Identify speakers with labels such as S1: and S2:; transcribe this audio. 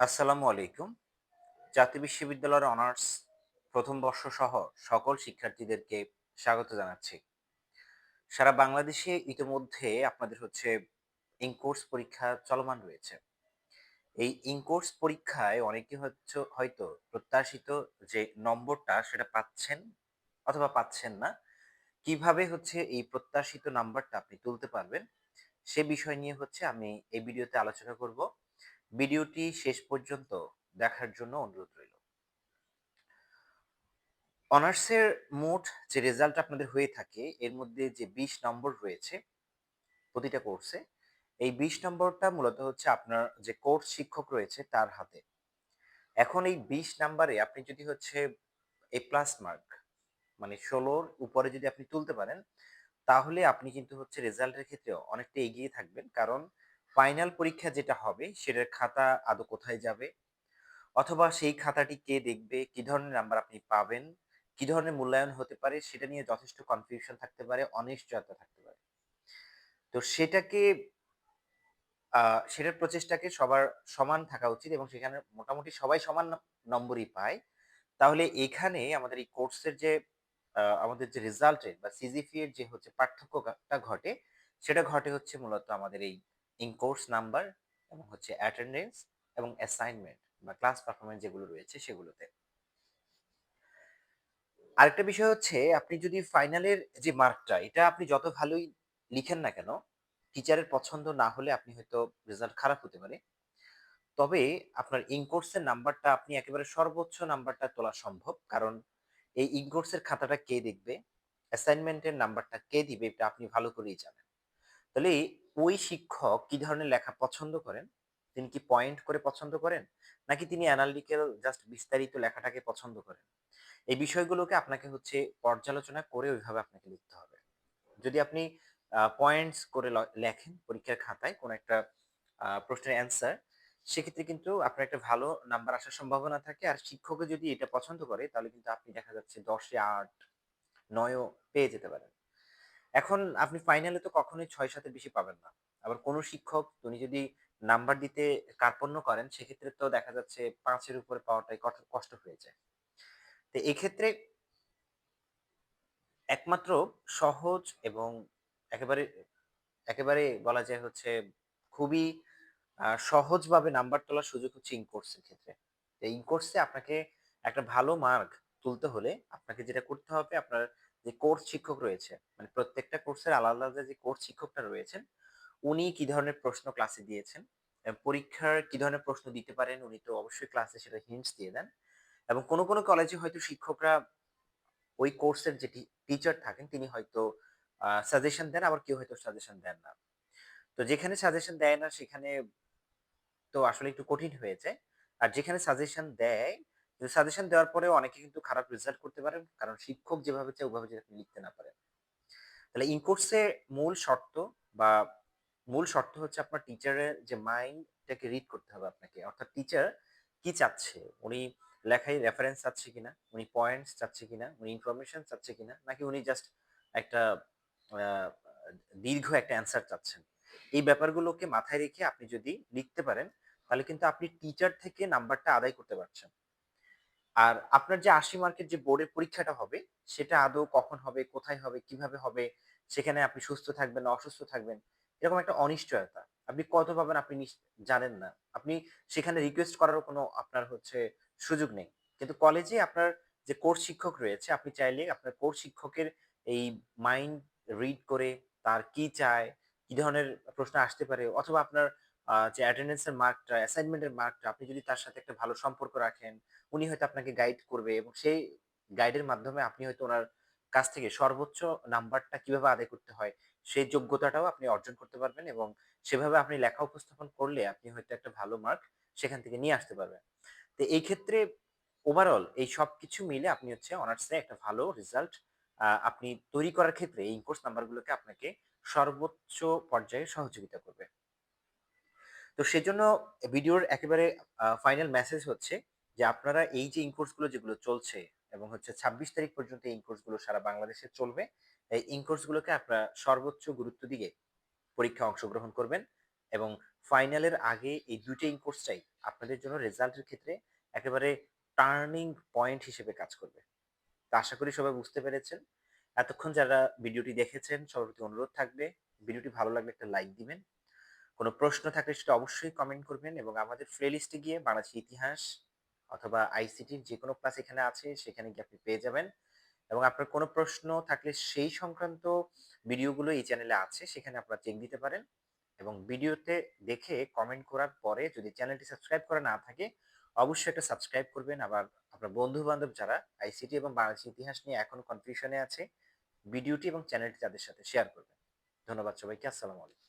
S1: আসসালামু আলাইকুম। জাতীয় বিশ্ববিদ্যালয়ের অনার্স প্রথম বর্ষ সহ সকল শিক্ষার্থীদেরকে স্বাগত জানাচ্ছি। সারা বাংলাদেশে ইতিমধ্যে আপনাদের হচ্ছে ইনকোর্স পরীক্ষা চলমান রয়েছে। এই ইনকোর্স পরীক্ষায় অনেকে হচ্ছে, হয়তো প্রত্যাশিত যে নম্বরটা সেটা পাচ্ছেন অথবা পাচ্ছেন না। কীভাবে হচ্ছে এই প্রত্যাশিত নাম্বারটা আপনি তুলতে পারবেন সে বিষয় নিয়ে হচ্ছে আমি এই ভিডিওতে আলোচনা করব। ভিডিওটি শেষ পর্যন্ত দেখার জন্য অনুরোধ রইল। অনার্সের মোট যে রেজাল্ট আপনাদের হয়ে থাকে, এর মধ্যে যে বিশ নম্বর রয়েছে, প্রতিটা কোর্সে এই বিশ নম্বরটা মূলত হচ্ছে আপনার যে কোর্স শিক্ষক রয়েছে তার হাতে। এখন এই বিশ নাম্বারে আপনি যদি হচ্ছে এ প্লাস মার্ক মানে ষোলোর উপরে যদি আপনি তুলতে পারেন, তাহলে আপনি কিন্তু হচ্ছে রেজাল্টের ক্ষেত্রে অনেকটা এগিয়ে থাকবেন। কারণ ফাইনাল পরীক্ষা যেটা হবে, সেটার খাতা আদৌ কোথায় যাবে? অথবা সেই খাতাটি কে দেখবে? কি ধরনের নাম্বার আপনি পাবেন? কি ধরনের মূল্যায়ন হতে পারে? সেটা নিয়ে যথেষ্ট কনফিউশন থাকতে পারে, অনিশ্চয়তা থাকতে পারে। তো সেটাকে সেটার প্রচেষ্টাকে সবার সমান থাকা উচিত এবং সেখানে মোটামুটি সবাই সমান নম্বরই পায়। তাহলে এখানে আমাদের এই কোর্সের যে আমাদের যে রেজাল্টের বা সিজিপি এর যে হচ্ছে পার্থক্যটা ঘটে, সেটা ঘটে হচ্ছে মূলত আমাদের এই ইন কোর্স নাম্বার এবং হচ্ছে অ্যাটেন্ডেন্স এবং অ্যাসাইনমেন্ট বা ক্লাস পারফরমেন্স যেগুলো রয়েছে সেগুলোতে। আরেকটা বিষয় হচ্ছে, আপনি যদি ফাইনালের যে মার্কটা এটা আপনি যত ভালোই লিখেন না কেন টিচারের পছন্দ না হলে আপনি হয়তো রেজাল্ট খারাপ হতে পারে। তবে আপনার ইনকোর্সের নাম্বারটা আপনি একেবারে সর্বোচ্চ নাম্বারটা তোলা সম্ভব, কারণ এই ইনকোর্সের খাতাটা কে দেখবে অ্যাসাইনমেন্টের নাম্বারটা কে দিবে, এটা আপনি ভালো করেই জানেন। তাহলে ওই শিক্ষক কি ধরনের লেখা পছন্দ করেন? তিনি কি পয়েন্ট করে পছন্দ করেন? নাকি তিনি অ্যানালিটিক্যাল জাস্ট বিস্তারিত লেখাটাকে পছন্দ করেন? এই বিষয়গুলোকে আপনাকে হচ্ছে পর্যালোচনা করে ওইভাবে আপনাকে লিখতে হবে। যদি আপনি পয়েন্টস করে লেখেন পরীক্ষার খাতায় কোনো একটা প্রশ্নের অ্যান্সার সেক্ষেত্রে কিন্তু আপনার একটা ভালো নাম্বার আসার সম্ভাবনা থাকে। আর শিক্ষকও যদি এটা পছন্দ করে, তাহলে কিন্তু আপনি দেখা যাচ্ছে দশে আট, নয়ও পেয়ে যেতে পারেন। এখন আপনি ফাইনালে তো কখনোই ছয় সাতের বেশি পাবেন না। আবার কোনো শিক্ষক, উনি যদি নাম্বার দিতে কার্পণ্য করেন, সেক্ষেত্রে তো দেখা যাচ্ছে পাঁচের উপরে পাওয়াটাই কষ্ট হয়ে যায়। তো এক্ষেত্রে একমাত্র সহজ এবং একেবারে একেবারে বলা যায় হচ্ছে খুবই সহজভাবে নাম্বার তোলার সুযোগ হচ্ছে ইনকোর্সের ক্ষেত্রে। ইনকোর্সে আপনাকে একটা ভালো মার্ক তুলতে হলে আপনাকে যেটা করতে হবে, আপনার যে কোর্স শিক্ষক রয়েছে মানে প্রত্যেকটা কোর্সের আলাদা আলাদা যে কোর্স শিক্ষকটা রয়েছেন, উনি কি ধরনের প্রশ্ন ক্লাসে দিয়েছেন? পরীক্ষার কি ধরনের প্রশ্ন দিতে পারেন? উনি তো অবশ্যই ক্লাসে সেটা হিন্টস দিয়ে দেন। এবং কোনো কোনো কলেজে হয়তো শিক্ষকরা ওই কোর্সের যে টিচার থাকেন, তিনি হয়তো সাজেশন দেন, আবার কেউ হয়তো সাজেশন দেন না। তো যেখানে সাজেশন দেয় না, সেখানে তো আসলে একটু কঠিন হয়ে যায়। আর যেখানে সাজেশন দেয় সাজেশন দেওয়ার পরেও অনেকে কিন্তু খারাপ রেজাল্ট করতে পারেন, কারণ শিক্ষক যেভাবে চায় ওভাবে যদি আপনি লিখতে না পারেন। তাহলে ইনকোর্সে মূল শর্ত বা মূল শর্ত হচ্ছে আপনার টিচারের যে মাইন্ডটাকে রিড করতে হবে আপনাকে। অর্থাৎ টিচার কি চাচ্ছে? উনি লেখায় রেফারেন্স চাচ্ছে কিনা? উনি পয়েন্টস চাচ্ছে কিনা? উনি ইনফরমেশন চাচ্ছে কিনা? নাকি উনি জাস্ট একটা দীর্ঘ একটা অ্যান্সার চাচ্ছেন? এই ব্যাপারগুলোকে মাথায় রেখে আপনি যদি লিখতে পারেন, তাহলে কিন্তু আপনি টিচার থেকে নাম্বারটা আদায় করতে পারছেন। আর আপনার যে আশি মার্কের যে বোর্ডের পরীক্ষাটা হবে, সেটা আদৌ কখন হবে, কোথায় হবে, কীভাবে হবে, সেখানে আপনি সুস্থ থাকবেন না অসুস্থ থাকবেন, এরকম একটা অনিশ্চয়তা। আপনি কত পাবেন আপনি জানেন না। আপনি সেখানে রিকোয়েস্ট করারও কোনো আপনার হচ্ছে সুযোগ নেই। কিন্তু কলেজে আপনার যে কোর্স শিক্ষক রয়েছে, আপনি চাইলে আপনার কোর্স শিক্ষকের এই মাইন্ড রিড করে তার কি চায়, কি ধরনের প্রশ্ন আসতে পারে, অথবা আপনার যে অ্যাটেন্ডেন্সের মার্কটা অ্যাসাইনমেন্টের মার্কটা আপনি যদি তার সাথে একটা ভালো সম্পর্ক রাখেন, উনি হয়তো আপনাকে গাইড করবে এবং সেই গাইডের মাধ্যমে আপনি হয়তো ওনার কাছ থেকে সর্বোচ্চ নাম্বারটা কীভাবে আদায় করতে হয়, সেই যোগ্যতাটাও আপনি অর্জন করতে পারবেন এবং সেভাবে আপনি লেখা উপস্থাপন করলে আপনি হয়তো একটা ভালো মার্ক সেখান থেকে নিয়ে আসতে পারবেন। তো এই ক্ষেত্রে ওভারঅল এই সব কিছু মিলে আপনি হচ্ছে অনার্সে একটা ভালো রেজাল্ট আপনি তৈরি করার ক্ষেত্রে এই কোর্স নাম্বারগুলোকে আপনাকে সর্বোচ্চ পর্যায়ে সহযোগিতা করবে। তো সেজন্য ভিডিওর একেবারে ফাইনাল মেসেজ হচ্ছে যে আপনারা এই যে ইনকোর্সগুলো যেগুলো চলছে এবং হচ্ছে ছাব্বিশ তারিখ পর্যন্ত এই ইনকোর্সগুলো সারা বাংলাদেশে চলবে, এই ইনকোর্স গুলোকে আপনারা সর্বোচ্চ গুরুত্ব দিয়ে পরীক্ষায় অংশগ্রহণ করবেন এবং ফাইনালের আগে এই দুইটা ইন কোর্সটাই আপনাদের জন্য রেজাল্টের ক্ষেত্রে একেবারে টার্নিং পয়েন্ট হিসেবে কাজ করবে। তো আশা করি সবাই বুঝতে পেরেছেন। এতক্ষণ যারা ভিডিওটি দেখেছেন সবার প্রতি অনুরোধ থাকবে, ভিডিওটি ভালো লাগলে একটা লাইক দিবেন। কোনো প্রশ্ন থাকলে সেটা অবশ্যই কমেন্ট করবেন এবং আমাদের প্লেলিস্টে গিয়ে বাংলাদেশি ইতিহাস অথবা আইসিটির যে কোনো ক্লাস এখানে আছে, সেখানে গিয়ে আপনি পেয়ে যাবেন। এবং আপনার কোনো প্রশ্ন থাকলে সেই সংক্রান্ত ভিডিওগুলো এই চ্যানেলে আছে, সেখানে আপনারা চেক দিতে পারেন। এবং ভিডিওতে দেখে কমেন্ট করার পরে যদি চ্যানেলটি সাবস্ক্রাইব করা না থাকে, অবশ্যই একটা সাবস্ক্রাইব করবেন। আবার আপনার বন্ধু বান্ধব যারা আইসিটি এবং বাংলাদেশ ইতিহাস নিয়ে এখন কনফিউশনে আছে, ভিডিওটি এবং চ্যানেলটি তাদের সাথে শেয়ার করবেন। ধন্যবাদ সবাইকে। আসসালামু আলাইকুম।